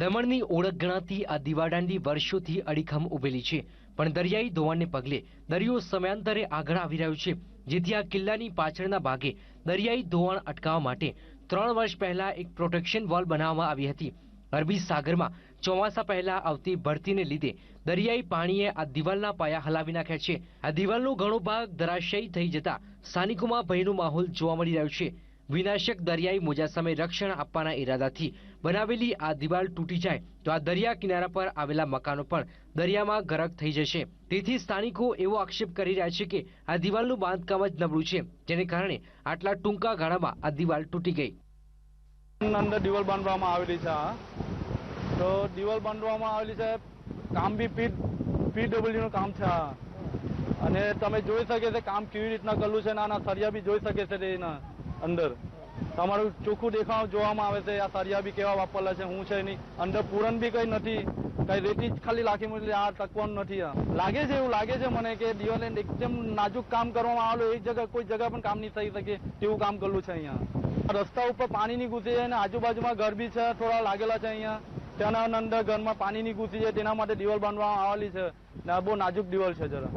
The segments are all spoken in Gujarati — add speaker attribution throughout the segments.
Speaker 1: દમણની ઓળખ ગણાતી આ દીવાદાંડી વર્ષોથી અડીખમ ઉભેલી છે. પણ દરિયાઈ ધોવાણને પગલે દરિયો સમયાંતરે આગળ આવી રહ્યો છે. જેથી આ કિલ્લાની પાછળના ભાગે દરિયાઈ ધોવાણ અટકાવવા માટે ત્રણ વર્ષ પહેલા એક પ્રોટેક્શન વોલ બનાવવામાં આવી હતી. અરબી સાગરમાં ચોમાસા પહેલા આવતી ભરતીને લીધે દરિયાઈ પાણીએ આ દિવાલના પાયા હલાવી નાખ્યા છે. આ દિવાલનો ઘણો ભાગ ધરાશયી થઈ જતા સ્થાનિકોમાં ભયનો માહોલ જોવા મળી રહ્યો છે. વિનાશક દરિયાઈ મોજા સામે રક્ષણ આપવાના ઈરાદાથી બનાવેલી આ દિવાલ તૂટી જાય તો આ દરિયા કિનારા પર આવેલા મકાનો પણ દરિયામાં ગરક થઈ જશે. તેથી સ્થાનિકો એવો આક્ષેપ કરી રહ્યા છે કે આ દિવાલનું બાંધકામ જ નબળું છે, જેને કારણે આટલા ટૂંકા ગાળામાં આ દિવાલ તૂટી ગઈ.
Speaker 2: અંદર દિવાલ બાંધવામાં આવેલી છે તો દિવાલ બાંધવામાં આવેલી છે, કામ બી પી પીડબ્લ્યુ નું કામ છે અને તમે જોઈ શકે છે કામ કેવી રીતના કરેલું છે ના સરિયા બી જોઈ શકે છે એના. અંદર. તમારું ચોખ્ખું દેખાવ જોવામાં આવે છે, આ સરિયા બી કેવા વાપરેલા છે, હું છે એની અંદર પૂરણ બી કઈ નથી. કઈ રેતી ખાલી લાખી મૂકી આ ટકવાનું નથી લાગે છે એવું લાગે છે મને કે દિવાલ એકદમ નાજુક કામ કરવામાં આવેલું એક જગ્યા કોઈ જગ્યા પણ કામ નહીં થઈ શકે તેવું કામ કરેલું છે અહીંયા. રસ્તા ઉપર પાણી ની ઘૂસી અને આજુબાજુમાં ઘર બી છે, થોડા લાગેલા છે અહીંયા. તેના અંદર ઘરમાં પાણી ની ઘૂસી જાય તેના માટે દિવાલ બાંધવામાં આવેલી છે. ને બહુ નાજુક દિવાલ છે જરા.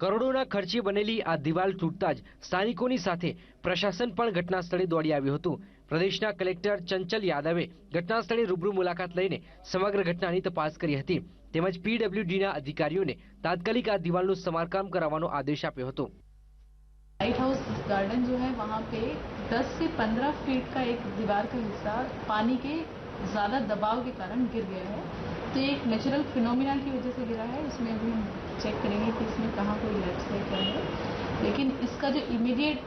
Speaker 1: કરોડોના ખર્ચે બનેલી આ દિવાલ તૂટતા જ સ્થાનિકોની સાથે પ્રશાસન પણ ઘટના સ્થળે દોડી આવ્યું હતું પ્રદેશના કલેક્ટર ચંચલ યાદવે ઘટના સ્થળે રૂબરૂ મુલાકાત લઈને સમગ્ર ઘટનાની તપાસ કરી હતી તેમજ પીડબ્લ્યુડીના અધિકારીઓને તાત્કાલિક આ દિવાલનું સમારકામ કરાવવાનો આદેશ આપ્યો હતો
Speaker 3: लाइट हाउस गार्डन जो है वहाँ पे 10 से 15 फीट का एक दीवार का हिस्सा पानी के ज़्यादा दबाव के कारण गिर गया है तो ये एक नेचुरल फिनोमिना की वजह से गिरा है इसमें अभी हम चेक करेंगे कि इसमें कहाँ कोई लैप्स है, क्या है। लेकिन इसका जो इमीडिएट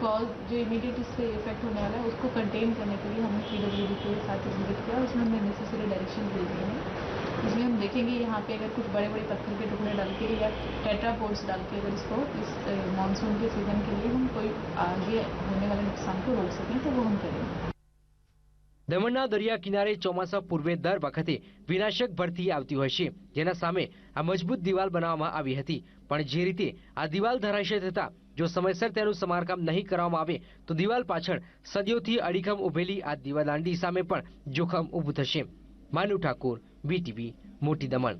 Speaker 3: कॉज जो इमीडिएट इससे इफ़ेक्ट होने वाला है, उसको कंटेन करने के लिए हमने पी डब्ल्यू डी के साथ विज़िट किया, उसमें हमने नेसेसरी डायरेक्शन दे दिए हैं। इसमें हम देखेंगे यहाँ पे अगर कुछ बड़े बड़े पत्थर के टुकड़े डाल के या टेट्रापोड्स डाल के अगर इसको इस मानसून के सीज़न के लिए हम कोई आगे होने वाले नुकसान को रोक सकें तो वो हम करेंगे।
Speaker 1: દમણના દરિયા કિનારે ચોમાસા પૂર્વે દર વખતે વિનાશક ભરતી આવતી હોય છે. જેના સામે આ મજબૂત દિવાલ બનાવવામાં આવી હતી. પણ જે રીતે આ દિવાલ ધરાશય થતાં જો સમયસર તેનું સમારકામ નહીં કરવામાં આવે, તો દિવાલ પાછળ સદીઓથી અડીખમ ઉભેલી આ દીવાદાંડી સામે પણ જોખમ ઊભું થશે. માનુ ઠાકોર બીટીવી મોટી દમણ.